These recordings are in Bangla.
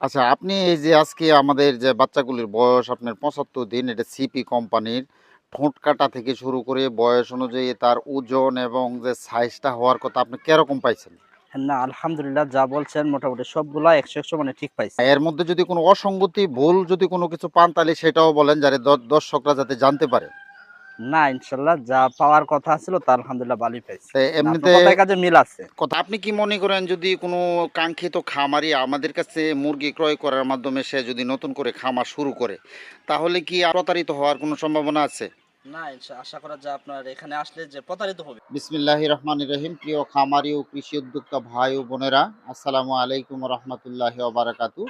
আচ্ছা আপনি এই যে আজকে আমাদের যে বাচ্চাগুলির বয়স আপনার পঁচাত্তর দিন এটা সিপি কোম্পানির ঠোঁট কাটা থেকে শুরু করে বয়স অনুযায়ী তার ওজন এবং যে সাইজটা হওয়ার কথা আপনি কীরকম পাইছেন? না আলহামদুলিল্লাহ যা বলছেন মোটামুটি সবগুলা একশো একশো মানে ঠিক পাইছে। এর মধ্যে যদি কোনো অসঙ্গতি ভুল যদি কোনো কিছু পান তাহলে সেটাও বলেন দ- দর্শকরা যাতে জানতে পারে। না ইনশাল্লাহ যা পাওয়ার কথা ছিল তা আলহামদুলিল্লাহ ভালোই পাইছি। এমনিতে কাজে মিল আছে। কথা আপনি কি মনে করেন যদি কোনো কাঙ্ক্ষিত খামারি আমাদের কাছে মুরগি ক্রয় করার মাধ্যমে সে যদি নতুন করে খামার শুরু করে তাহলে কি প্রতারিত হওয়ার কোনো সম্ভাবনা আছে? না আশা করা যায় আপনার এখানে আসলে যে প্রতারিত হবে। বিসমিল্লাহ রহমান রহিম প্রিয় খামারি ও কৃষি উদ্যোক্তা ভাই ও বোনেরা আসসালামু আলাইকুম রহমতুল্লাহ বারাকাতু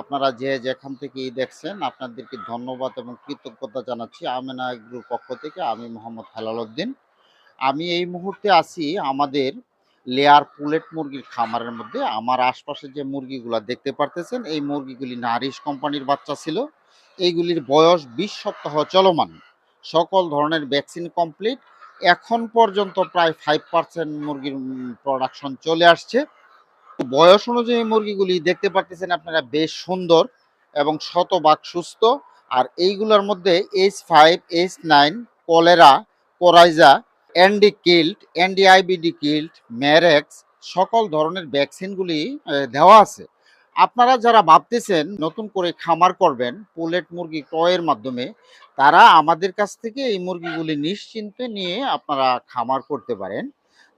আপনারা যে যেখান থেকেই দেখছেন, আপনাদেরকে ধন্যবাদ এবং কৃতজ্ঞতা জানাচ্ছি আমেনা গ্রুপ পক্ষ থেকে আমি মোহাম্মদ হেলাল উদ্দিন। আমি এই মুহূর্তে আছি আমাদের লেয়ার পুলেট মুরগির খামারের মধ্যে। আমার আশপাশে যে মুরগিগুলো দেখতে পারতেছেন, এই মুরগিগুলি নারিশ কোম্পানির বাচ্চা ছিল। এইগুলির বয়স বিশ সপ্তাহ চলমান। সকল ধরনের ভ্যাকসিন কমপ্লিট। এখন পর্যন্ত প্রায় ফাইভ পার্সেন্ট মুরগির প্রোডাকশন চলে আসছে। বয়স অনুযায়ী মুরগিগুলি দেখতে পারতেছেন আপনারা বেশ সুন্দর এবং শতভাগ সুস্থ। আর এইগুলোর মধ্যে H five H nine cholera coryza N D killed N D IBD killed Marek's সকল ধরনের ভ্যাকসিনগুলি দেওয়া আছে। আপনারা যারা ভাবতেছেন নতুন করে খামার করবেন, পোলেট মুরগি ক্রয়ের মাধ্যমে, তারা আমাদের কাছ থেকে এই মুরগিগুলি নিশ্চিন্তে নিয়ে আপনারা খামার করতে পারেন।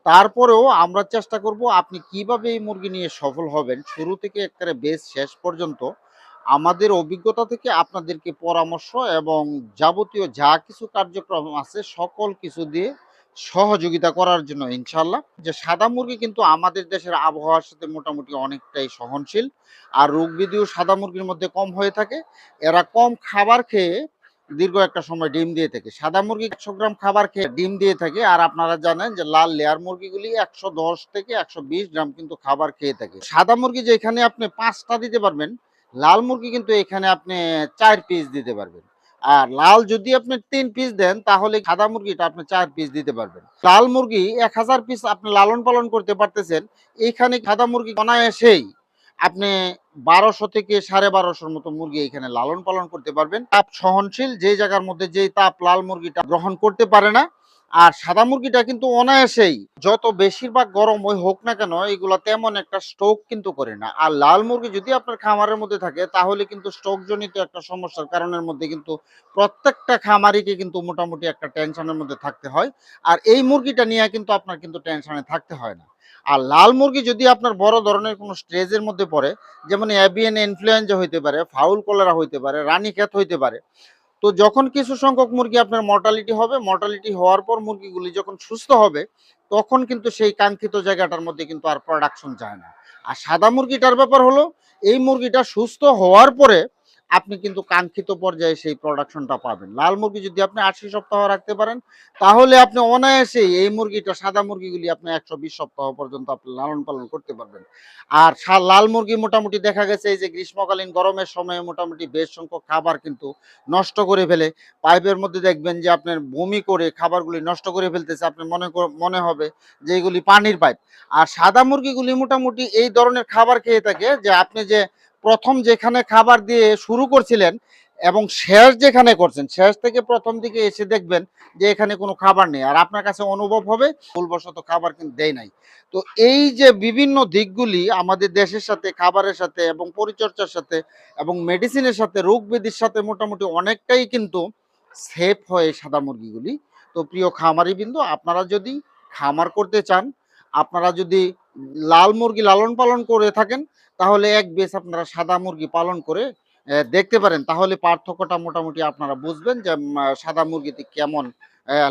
তারপরেও আমরা চেষ্টা করব আপনি কীভাবে এই মুরগি নিয়ে সফল হবেন। শুরু থেকে একেবারে বেশ শেষ পর্যন্ত আমাদের অভিজ্ঞতা থেকে আপনাদেরকে পরামর্শ এবং যাবতীয় যা কিছু কার্যক্রম আছে সকল কিছু দিয়ে সহযোগিতা করার জন্য ইনশাল্লাহ যে সাদা মুরগি কিন্তু আমাদের দেশের আবহাওয়ার সাথে মোটামুটি অনেকটাই সহনশীল। আর রোগ বিধিও সাদা মুরগির মধ্যে কম হয়ে থাকে। এরা কম খাবার খেয়ে দীর্ঘ একটা সময় ডিম দিয়ে থাকে। সাদা মুরগি একশো গ্রাম খাবার খেয়ে ডিম দিয়ে থাকে আর আপনারা জানেন যে লাল লেয়ার মুরগিগুলি একশো দশ থেকে একশো বিশ গ্রাম কিন্তু খাবার খেয়ে থাকে। সাদা মুরগি যেখানে আপনি পাঁচটা দিতে পারবেন, লাল মুরগি কিন্তু এখানে আপনি চার পিস দিতে পারবেন। আর লাল যদি আপনি তিন পিস দেন, তাহলে সাদা মুরগিটা আপনি চার পিস দিতে পারবেন। লাল মুরগি এক হাজার পিস আপনি লালন পালন করতে পারতেছেন, এখানে সাদা মুরগি অনায়াসেই আপনি বারোশো থেকে সাড়ে বারোশোর মতো মুরগি এখানে লালন পালন করতে পারবেন। তাপ সহনশীল যে জায়গার মধ্যে যেই তাপ লাল মুরগিটা গ্রহণ করতে পারে না। আর সাদা মুরগিটা কিন্তু অনায়াসেই যত বেশিরভাগ গরম ওই হোক না কেন, এগুলো তেমন একটা স্ট্রোক কিন্তু করে না। আর লাল মুরগি যদি আপনার খামারের মধ্যে থাকে, তাহলে কিন্তু স্ট্রোক জনিত একটা সমস্যার কারণের মধ্যে কিন্তু প্রত্যেকটা খামারিকে কিন্তু মোটামুটি একটা টেনশনের মধ্যে থাকতে হয়। আর এই মুরগিটা নিয়ে কিন্তু আপনার কিন্তু টেনশনে থাকতে হয় না। আর লাল মুরগি যদি আপনার বড় ধরনের কোনো স্ট্রেজের মধ্যে পড়ে, যেমন অ্যাবিয়ান ইনফ্লুয়েঞ্জা হইতে পারে ফাউল কলেরা হইতে পারে রানীক্ষেত হইতে পারে, তো যখন কিছু সংখ্যক মুরগি আপনার মর্টালিটি হবে মর্টালিটি হওয়ার পর মুরগিগুলি যখন সুস্থ হবে, তখন কিন্তু সেই কাঙ্ক্ষিত জায়গাটার মধ্যে কিন্তু আর প্রোডাকশন যায় না। আর সাদা মুরগিটার ব্যাপার হলো, এই মুরগিটা সুস্থ হওয়ার পরে আপনি কিন্তু কাঙ্ক্ষিত পর্যায়ে সেই প্রোডাকশনটা পাবেন। লাল মুরগি যদি আপনি আশি সপ্তাহ রাখতে পারেন, তাহলে আপনি অনায়াসেই এই মুরগিটা, সাদা মুরগিগুলি আপনি একশো বিশ সপ্তাহ পর্যন্ত আপনি লালন পালন করতে পারবেন। আর লাল মুরগি মোটামুটি দেখা গেছে এই যে গ্রীষ্মকালীন গরমের সময়ে মোটামুটি বেশ সংখ্যক খাবার কিন্তু নষ্ট করে ফেলে। পাইপের মধ্যে দেখবেন যে আপনার বমি করে খাবারগুলি নষ্ট করে ফেলতেছে, আপনি মনে মনে হবে যে এগুলি পানির পাইপ। আর সাদা মুরগিগুলি মোটামুটি এই ধরনের খাবার খেয়ে থাকে যে আপনি যে প্রথম যেখানে খাবার দিয়ে শুরু করছিলেন এবং শেষ যেখানে করছেন, শেষ থেকে প্রথম দিকে এসে দেখবেন যে এখানে কোনো খাবার নেই। আর আপনার কাছে অনুভব হবে, ভুলবশত খাবার কিন্তু দেয় নাই। তো এই যে বিভিন্ন দিকগুলি আমাদের দেশের সাথে, খাবারের সাথে এবং পরিচর্যার সাথে এবং মেডিসিনের সাথে রোগ ব্যাধির সাথে মোটামুটি অনেকটাই কিন্তু সেফ হয় সাদা মুরগিগুলি। তো প্রিয় খামারি বিন্দু আপনারা যদি খামার করতে চান, আপনারা যদি লাল মুরগি লালন পালন করে থাকেন, তাহলে এক বেশ আপনারা সাদা মুরগি পালন করে দেখতে পারেন। তাহলে পার্থক্যটা মোটামুটি আপনারা বুঝবেন যে সাদা মুরগিতে কেমন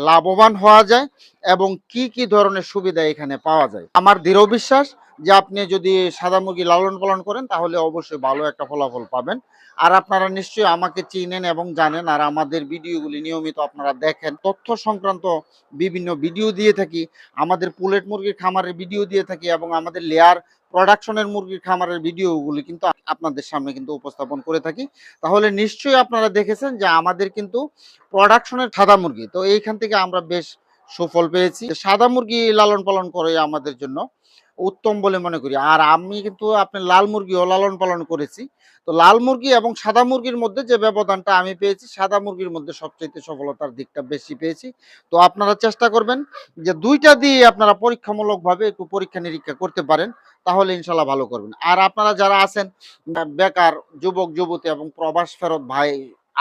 লাভবান হওয়া যায় এবং কি কি ধরনের সুবিধা এখানে পাওয়া যায়। আমার দৃঢ় বিশ্বাস যে আপনি যদি সাদা মুরগি লালন পালন করেন, তাহলে অবশ্যই ভালো একটা ফলাফল পাবেন। আর আপনারা নিশ্চয়ই আমাকে চিনেন এবং জানেন, আর আমাদের ভিডিওগুলি নিয়মিত আপনারা দেখেন। তথ্য সংক্রান্ত বিভিন্ন ভিডিও দিয়ে থাকি, আমাদের পুলেট মুরগির খামারের ভিডিও দিয়ে থাকি এবং আমাদের লেয়ার প্রোডাকশনের মুরগির খামারের ভিডিওগুলি কিন্তু আপনাদের সামনে কিন্তু উপস্থাপন করে থাকি। তাহলে নিশ্চয়ই আপনারা দেখেছেন যে আমাদের কিন্তু প্রোডাকশনের সাদা মুরগি। তো এইখান থেকে আমরা বেশ সুফল পেয়েছি। সাদা মুরগি লালন পালন করে আমাদের জন্য উত্তম বলে মনে করি। আর আমি কিন্তু আপনি লাল মুরগিও লালন পালন করেছি। তো লাল মুরগি এবং সাদা মুরগির মধ্যে যে ব্যবধানটা আমি পেয়েছি, সাদা মুরগির মধ্যে সবচেয়ে সফলতার দিকটা বেশি পেয়েছি। তো আপনারা চেষ্টা করবেন যে দুইটা দিয়ে আপনারা পরীক্ষামূলকভাবে একটু পরীক্ষা নিরীক্ষা করতে পারেন, তাহলে ইনশাল্লাহ ভালো করবেন। আর আপনারা যারা আছেন বেকার, যুবক, যুবতী এবং প্রবাস ফেরত ভাই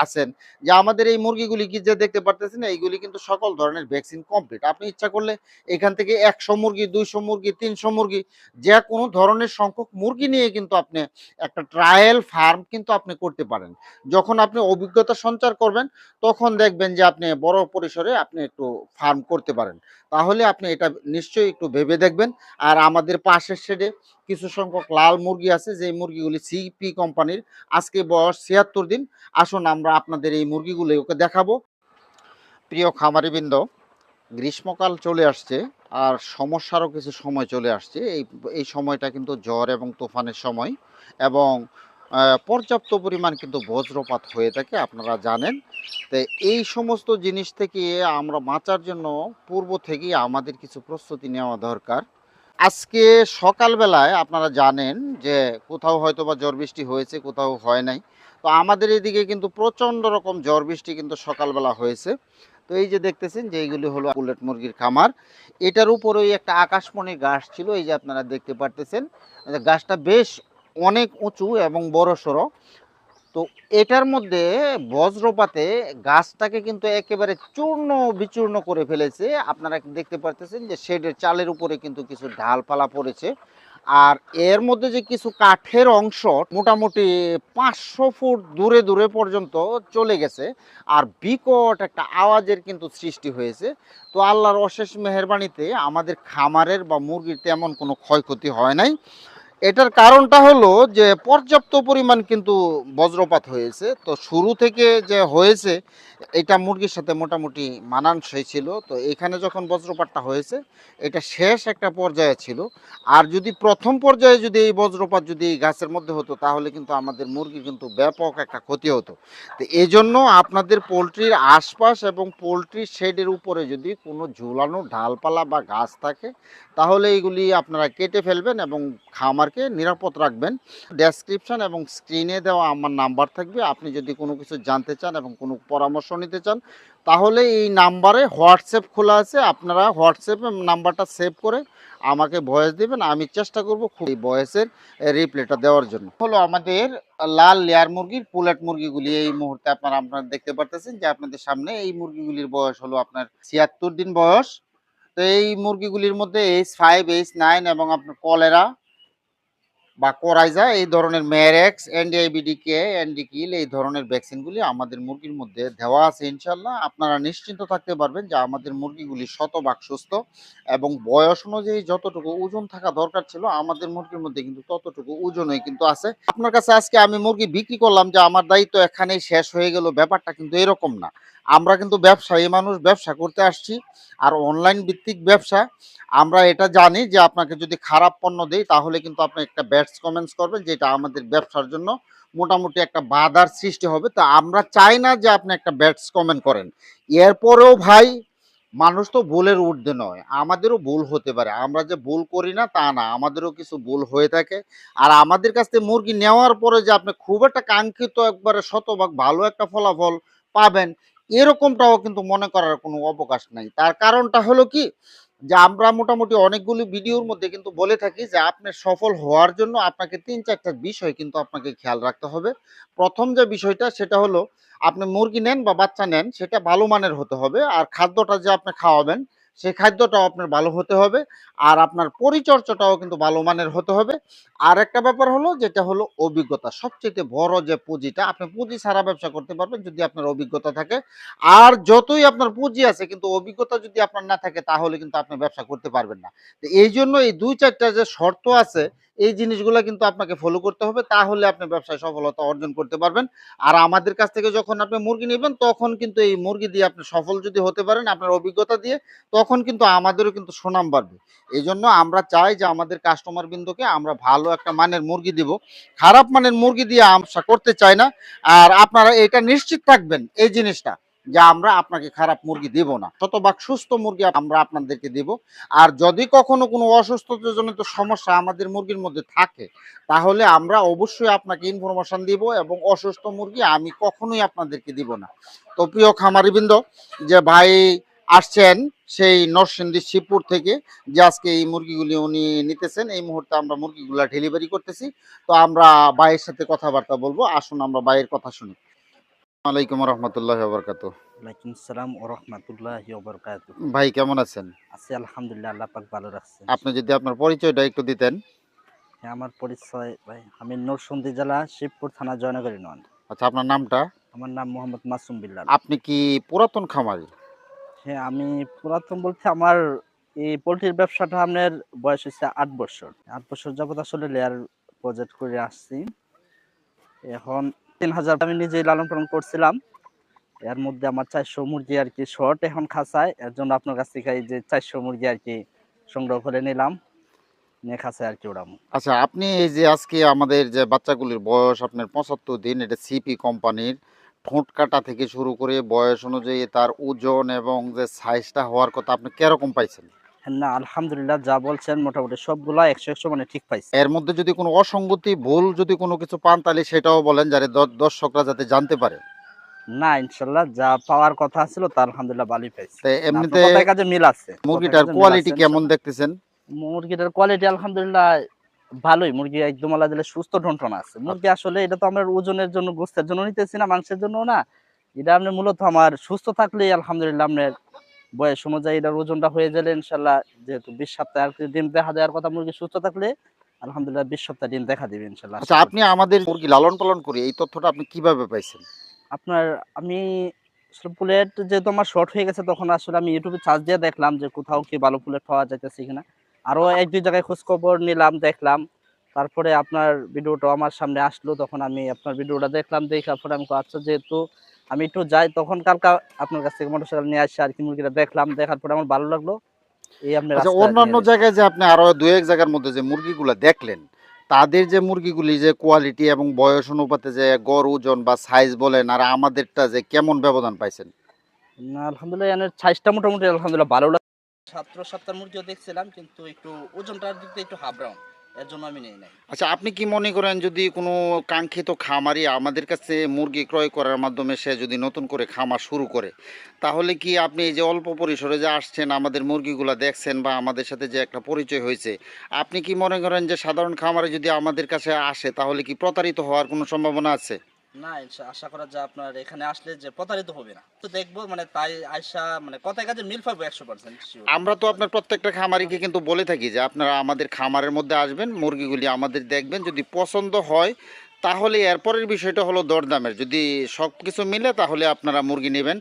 আছেন। যে আমাদের এই মুরগিগুলি কি যে দেখতে পারতেছেন, এইগুলি কিন্তু সকল ধরনের ভ্যাকসিন কমপ্লিট আপনি ইচ্ছা করলে এখান থেকে একশো মুরগি, দুইশো মুরগি, তিনশো মুরগি, যে কোনো ধরনের সংখ্যক মুরগি নিয়ে কিন্তু আপনি একটা ট্রায়াল ফার্ম কিন্তু আপনি করতে পারেন। যখন আপনি অভিজ্ঞতা সঞ্চার করবেন, তখন দেখবেন যে আপনি বড় পরিসরে আপনি একটু ফার্ম করতে পারেন। তাহলে আপনি এটা নিশ্চয়ই একটু ভেবে দেখবেন। আর আমাদের পাশের শেডে কিছু সংখ্যক লাল মুরগি আছে যে মুরগিগুলি সিপি কোম্পানির। আজকে বয়স ছিয়াত্তর দিন। আসুন আমরা আপনাদের এই মুরগিগুলি ওকে দেখাবো। প্রিয় খামারিবৃন্দ, গ্রীষ্মকাল চলে আসছে আর সমস্যারও কিছু সময় চলে আসছে। এই এই সময়টা কিন্তু জ্বর এবং তুফানের সময় এবং পর্যাপ্ত পরিমাণ কিন্তু বজ্রপাত হয়ে থাকে, আপনারা জানেন। তো এই সমস্ত জিনিস থেকে আমরা বাঁচার জন্য পূর্ব থেকেই আমাদের কিছু প্রস্তুতি নেওয়া দরকার। আজকে সকালবেলায় আপনারা জানেন যে কোথাও হয়তো বা ঝড় বৃষ্টি হয়েছে, কোথাও হয় নাই। তো আমাদের এদিকে কিন্তু প্রচণ্ড রকম ঝড় বৃষ্টি কিন্তু সকালবেলা হয়েছে। তো এই যে দেখতেছেন যে এইগুলি হলো বুলেট মুরগির খামার। এটার উপরেই একটা আকাশমণি গাছ ছিল, এই যে আপনারা দেখতে পারতেছেন। গাছটা বেশ অনেক উঁচু এবং বড় সড়ো তো এটার মধ্যে বজ্রপাতে গাছটাকে কিন্তু একেবারে চূর্ণ বিচূর্ণ করে ফেলেছে। আপনারা দেখতে পারতেছেন যে শেডের চালের উপরে কিন্তু কিছু ঢালপালা পড়েছে। আর এর মধ্যে যে কিছু কাঠের অংশ মোটামুটি পাঁচশো ফুট দূরে দূরে পর্যন্ত চলে গেছে আর বিকট একটা আওয়াজের কিন্তু সৃষ্টি হয়েছে। তো আল্লাহর অশেষ মেহরবানিতে আমাদের খামারের বা মুরগির তেমন কোনো ক্ষয়ক্ষতি হয় নাই। এটার কারণটা হলো যে পর্যাপ্ত পরিমাণ কিন্তু বজ্রপাত হয়েছে। তো শুরু থেকে যে হয়েছে, এটা মুরগির সাথে মোটামুটি মানানসই ছিল। তো এখানে যখন বজ্রপাতটা হয়েছে, এটা শেষ একটা পর্যায়ে ছিল। আর যদি প্রথম পর্যায়ে যদি এই বজ্রপাত যদি গাছের মধ্যে হতো, তাহলে কিন্তু আমাদের মুরগি কিন্তু ব্যাপক একটা ক্ষতি হতো। তো এই জন্য আপনাদের পোলট্রির আশপাশ এবং পোলট্রির শেডের উপরে যদি কোনো ঝুলানো ডালপালা বা গাছ থাকে, তাহলে এইগুলি আপনারা কেটে ফেলবেন এবং খামারকে নিরাপদ রাখবেন। ডেসক্রিপশন এবং স্ক্রিনে দেওয়া আমার নাম্বার থাকবে। আপনি যদি কোনো কিছু জানতে চান এবং কোনো পরামর্শ নিতে চান, তাহলে এই নাম্বারে হোয়াটসঅ্যাপ খোলা আছে। আপনারা হোয়াটসঅ্যাপে নাম্বারটা সেভ করে আমাকে ভয়েস দেবেন। আমি চেষ্টা করব খুব এই ভয়েসের রিপ্লাইটা দেওয়ার জন্য। হলো আমাদের লাল লেয়ার মুরগির পুলেট মুরগিগুলি। এই মুহূর্তে আপনারা আপনারা দেখতে পারতেছেন যে আপনাদের সামনে এই মুরগিগুলির বয়স হলো আপনার ছিয়াত্তর দিন বয়স। তো এই মুরগিগুলির মধ্যে এইচ ফাইভ এইচ নাইন এবং আপনার কলেরা বা কোরাইজা এই ধরনের ম্যারেক্স এনডিআইবিডিকে এনডিকিল এই ধরনের ভ্যাকসিনগুলি আমাদের মুরগির মধ্যে দেওয়া আছে ইনশাল্লাহ। আপনারা নিশ্চিন্ত থাকতে পারবেন যে আমাদের মুরগিগুলি শতভাগ সুস্থ এবং বয়স অনুযায়ী যতটুকু ওজন থাকা দরকার ছিল, আমাদের মুরগির মধ্যে কিন্তু ততটুকু ওজনই কিন্তু আছে। আপনার কাছে আজকে আমি মুরগি বিক্রি করলাম যে আমার দায়িত্ব এখানেই শেষ হয়ে গেল, ব্যাপারটা কিন্তু এরকম না। আমরা কিন্তু ব্যবসায়ী মানুষ, ব্যবসা করতে আসছি। আর অনলাইন ভিত্তিক ব্যবসা, আমরা এটা জানি যে আপনাকে যদি খারাপ পণ্য দেই, তাহলে কিন্তু আপনি একটা ব্যাটস কমেন্টস করবেন, যেটা আমাদের ব্যবসার জন্য মোটামুটি একটা বাধার সৃষ্টি হবে। তো আমরা চাই না যে আপনি একটা ব্যাটস কমেন্ট করেন। এরপরেও ভাই, মানুষ তো ভুলের ঊর্ধ্বে নয়। আমাদেরও ভুল হতে পারে। আমরা যে ভুল করি না, তা না। আমাদেরও কিছু ভুল হয়ে থাকে। আর আমাদের কাছ থেকে মুরগি নেওয়ার পরে যে আপনি খুব একটা কাঙ্ক্ষিত একবারে শতভাগ ভালো একটা ফলাফল পাবেন এরকমটাও কিন্তু মনে করার কোনো অবকাশ নাই। তার কারণটা হলো কি? যে আমরা মোটামুটি অনেকগুলি ভিডিওর মধ্যে কিন্তু বলে থাকি যে আপনি সফল হওয়ার জন্য আপনাকে তিন চারটা বিষয় কিন্তু আপনাকে খেয়াল রাখতে হবে। প্রথম যে বিষয়টা সেটা হলো, আপনি মুরগি নেন বা বাচ্চা নেন সেটা ভালো মানের হতে হবে আর খাদ্যটা যে আপনি খাওয়াবেন সেই খাদ্যটাও আপনার ভালো হতে হবে, আর আপনার পরিচর্যাটাও কিন্তু ভালো মানের হতে হবে। আর একটা ব্যাপার হলো যেটা হলো অভিজ্ঞতা। সবচেয়ে বড় যে পুঁজিটা, আপনি পুঁজি সারা ব্যবসা করতে পারবেন যদি আপনার অভিজ্ঞতা থাকে। আর যতই আপনার পুঁজি আছে, কিন্তু অভিজ্ঞতা যদি আপনার না থাকে, তাহলে কিন্তু আপনি ব্যবসা করতে পারবেন না। এই জন্য এই দুই চারটা যে শর্ত আছে এই জিনিসগুলো কিন্তু আপনাকে ফলো করতে হবে, তাহলে আপনি ব্যবসায় সফলতা অর্জন করতে পারবেন। আর আমাদের কাছ থেকে যখন আপনি মুরগি নেবেন, তখন কিন্তু এই মুরগি দিয়ে আপনি সফল যদি হতে পারেন আপনার অভিজ্ঞতা দিয়ে, তখন কিন্তু আমাদেরও কিন্তু সুনাম বাড়বে। এই জন্য আমরা চাই যে আমাদের কাস্টমার বিন্দুকে আমরা ভালো একটা মানের মুরগি দিব। খারাপ মানের মুরগি দিয়ে আমরা করতে চাই না। আর আপনারা এটা নিশ্চিত থাকবেন, এই জিনিসটা। যে আমরা আপনাকে খারাপ মুরগি দেব না। শতভাগ সুস্থ মুরগি আমরা আপনাদেরকে দেব। আর যদি কখনো কোনো অসুস্থতাজনিত সমস্যা আমাদের মুরগির মধ্যে থাকে, তাহলে আমরা অবশ্যই আপনাকে ইনফরমেশন দিব এবং অসুস্থ মুরগি আমি কখনোই আপনাদেরকে দিব না। তো প্রিয় খামারিবৃন্দ, যে ভাই আসছেন সেই নরসিংদী শিবপুর থেকে, যে আজকে এই মুরগিগুলি উনি নিতেছেন, এই মুহূর্তে আমরা মুরগিগুলা ডেলিভারি করতেছি। তো আমরা ভাইয়ের সাথে কথাবার্তা বলব। আসুন আমরা ভাইয়ের কথা শুনি। আলাইকুম রহমতুল্লাহ বরকাত ওয়ালাইকুম আসসালাম ও রহমতুল্লাহ বরকাত ভাই কেমন আছেন? আছি আলহামদুলিল্লাহ আল্লাহ পাক ভালো রাখছে। আপনি যদি আপনার পরিচয়টা একটু দিতেন। হ্যাঁ, আমার পরিচয় ভাই আমি নরসিংদী জেলা শিবপুর থানা জয়নগরী নন আচ্ছা আপনার নামটা? আমার নাম মোহাম্মদ মাসুম বিল্লাল। আপনি কি পুরাতন খামারি? হ্যাঁ আমি পুরাতন বলতে আমার এই পোলট্রির ব্যবসাটা আপনার বয়স হচ্ছে আট বছর। আট বছর যাবত আসলে লেয়ার প্রজেক্ট করে আসছি। এখন তিন হাজার আমি নিজেই লালন পালন করছিলাম। এর মধ্যে আমার চারশো মুরগি আর কি শর্ট এখন খাঁচায়। এর জন্য আপনার কাছ থেকে এই যে চারশো মুরগি আর কি সংগ্রহ করে নিলাম। নিয়ে খাঁচায় আর কি ওড়াম আচ্ছা আপনি এই যে আজকে আমাদের যে বাচ্চাগুলির বয়স আপনার পঁচাত্তর দিন, এটা সিপি কোম্পানির ঠোঁট কাটা থেকে শুরু করে বয়স অনুযায়ী তার ওজন এবং যে সাইজটা হওয়ার কথা আপনি কীরকম পাইছেন? না আলহামদুলিল্লাহ যা বলছেন মোটামুটি সবগুলা একশো একশো মানে ঠিক পাইছি। এর মধ্যে যদি কোনো অসঙ্গতি ভুল যদি কোনো কিছু পান তাহলে সেটাও বলেন দ- দর্শকরা যাতে জানতে পারে। না ইনশাল্লাহ যা পাওয়ার কথা ছিল তা আলহামদুলিল্লাহ ভালোই পাইছি। এমনিতে কাজে মিল আছে। মুরগিটার কোয়ালিটি কেমন দেখতেছেন? মুরগিটার কোয়ালিটি আলহামদুলিল্লাহ ভালোই। মুরগি একদম আলাদা দিলে সুস্থ টনটন আছে। মুরগি আসলে এটা তো আমরা ওজনের জন্য গোস্তের জন্য নিতেছি না মাংসের জন্য না। এটা আপনি মূলত আমার সুস্থ থাকলে আলহামদুলিল্লাহ আপনার বয়স অনুযায়ী এটার ওজনটা হয়ে গেলে ইনশাল্লাহ যেহেতু বিশ সপ্তাহে আর দিন দেখা দেওয়ার কথা মুরগি সুস্থ থাকলে আলহামদুলিল্লাহ বিশ সপ্তাহ দিন দেখা দিবে ইনশাল্লাহ। আচ্ছা আপনি আমাদের মুরগি লালন পালন করি এই তথ্যটা আপনি কীভাবে পাইছেন? আপনার আমি পুলেট যেহেতু আমার শর্ট হয়ে গেছে তখন আসলে আমি ইউটিউবে সার্চ দিয়ে দেখলাম যে কোথাও কি ভালো পুলেট পাওয়া যাইতেছে কিনা। আরও এক দুই জায়গায় খোঁজখবর নিলাম দেখলাম। তারপরে আপনার ভিডিওটা আমার সামনে আসলো তখন আমি আপনার ভিডিওটা দেখলাম দেখার পরে আমি আচ্ছা যেহেতু আমি একটু যাই তখন কালকা আপনার কাছ থেকে মোটরসাইকেল নিয়ে আসি আর কি মুরগিটা দেখলাম দেখার পরে আমার ভালো লাগল। এই আপনার আচ্ছা অন্যান্য জায়গায় যে আপনি আরও দু এক জায়গার মধ্যে যে মুরগিগুলো দেখলেন তাদের যে মুরগিগুলি যে কোয়ালিটি এবং বয়স অনুপাতে যে গড় ওজন বা সাইজ বলেন আর আমাদেরটা যে কেমন ব্যবধান পাইছেন? না, আলহামদুলিল্লাহ এনের সাইজটা মোটামুটি আলহামদুলিল্লাহ ভালো লাগে সাতশো সাতটার মুরগিও দেখছিলাম কিন্তু একটু ওজনটার দিক দিয়ে একটু হাফ ব্রাউন আচ্ছা আপনি কি মনে করেন যদি কোনো কাঙ্ক্ষিত খামারি আমাদের কাছে মুরগি ক্রয় করার মাধ্যমে সে যদি নতুন করে খামার শুরু করে, তাহলে কি আপনি এই যে অল্প পরিসরে যে আসছেন, আমাদের মুরগিগুলো দেখছেন বা আমাদের সাথে যে একটা পরিচয় হয়েছে, আপনি কি মনে করেন যে সাধারণ খামারে যদি আমাদের কাছে আসে, তাহলে কি প্রতারিত হওয়ার কোনো সম্ভাবনা আছে? না আশা করা যায় আপনার এখানে আসলে যে প্রতারিত হবে না। তো দেখব মানে তাই আয়সা মানে কথায় কাজে মিল পাবো একশো পার্সেন্ট আমরা তো আপনার প্রত্যেকটা খামারিকে কিন্তু বলে থাকি যে আপনারা আমাদের খামারের মধ্যে আসবেন, মুরগিগুলি আমাদের দেখবেন, যদি পছন্দ হয়, তাহলে এরপরের বিষয়টা হলো দরদামের। যদি সব কিছু মিলে তাহলে আপনারা মুরগি নেবেন।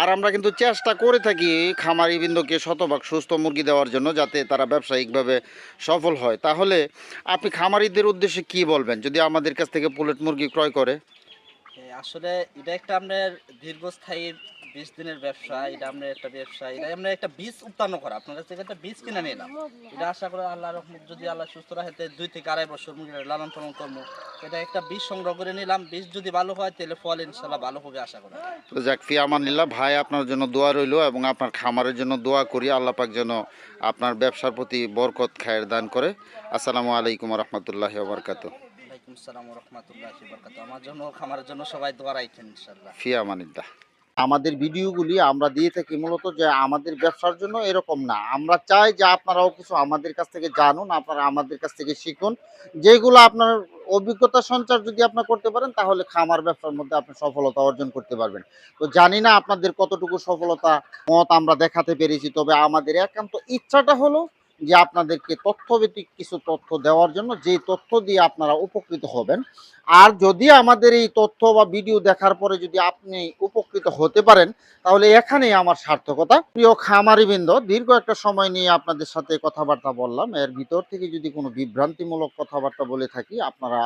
আর আমরা কিন্তু চেষ্টা করে থাকি খামারি বিন্দুকে শতভাগ সুস্থ মুরগি দেওয়ার জন্য, যাতে তারা ব্যবসায়িকভাবে সফল হয়। তাহলে আপনি খামারিদের উদ্দেশ্যে কি বলবেন? যদি আমাদের কাছ থেকে পুলেট মুরগি ক্রয় করে। আসলে এটা একটা আপনার দীর্ঘস্থায়ী বিশ দিনের ব্যবসা, এটা আপনার একটা ব্যবসা, এটা আপনার একটা বীজ উৎপন্ন করা। আপনার থেকে একটা বীজ কিনে নিলাম এটা আশা করি আল্লাহ রহমত যদি আল্লাহ সুস্থ রাখে দুই থেকে আড়াই বছর লালন পালন করব। এটা একটা বীজ সংগ্রহ করে নিলাম। বীজ যদি ভালো হয়, তাহলে ফল ইনশাল্লাহ ভালো হবে আশা করি। তো যাক, ফি আমানিল্লাহ ভাই, আপনার জন্য দোয়া রইল এবং আপনার খামারের জন্য দোয়া করি। আল্লাহ পাক যেন আপনার ব্যবসার প্রতি বরকত, খায়ের দান করে। আসসালামু আলাইকুম রহমতুল্লাহ বরকাত ওয়ালাইকুম আসসালাম রহমতুল্লাহ আমার জন্য খামারের জন্য সবাই দোয়া রাখছেন ইনশাল্লাহ ফি আমানিল্লাহ আমাদের ভিডিওগুলি আমরা দিয়ে থাকি মূলত যে আমাদের ব্যবসার জন্য এরকম না। আমরা চাই যে আপনারাও কিছু আমাদের কাছ থেকে জানুন, আপনারা আমাদের কাছ থেকে শিখুন। যেগুলো আপনার অভিজ্ঞতা সঞ্চার যদি আপনার করতে পারেন, তাহলে খামার ব্যবসার মধ্যে আপনি সফলতা অর্জন করতে পারবেন। তো জানি না আপনাদের কতটুকু সফলতা মত আমরা দেখাতে পেরেছি, তবে আমাদের একান্ত ইচ্ছাটা হলো যে আপনাদেরকে তথ্যভিত্তিক কিছু তথ্য দেওয়ার জন্য যে তথ্য দিয়ে আপনারা উপকৃত হবেন। আর যদি আমাদের এই তথ্য বা ভিডিও দেখার পরে যদি আপনি উপকৃত হতে পারেন, তাহলে এখানেই আমার সার্থকতা। প্রিয় খামারিবৃন্দ, দীর্ঘ একটা সময় নিয়ে আপনাদের সাথে কথাবার্তা বললাম। এর ভিতর থেকে যদি কোনো বিভ্রান্তিমূলক কথাবার্তা বলে থাকি, আপনারা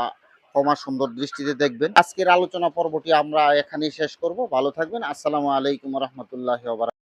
ক্ষমা সুন্দর দৃষ্টিতে দেখবেন। আজকের আলোচনা পর্বটি আমরা এখানেই শেষ করব। ভালো থাকবেন। আসসালামু আলাইকুম রহমতুল্লাহ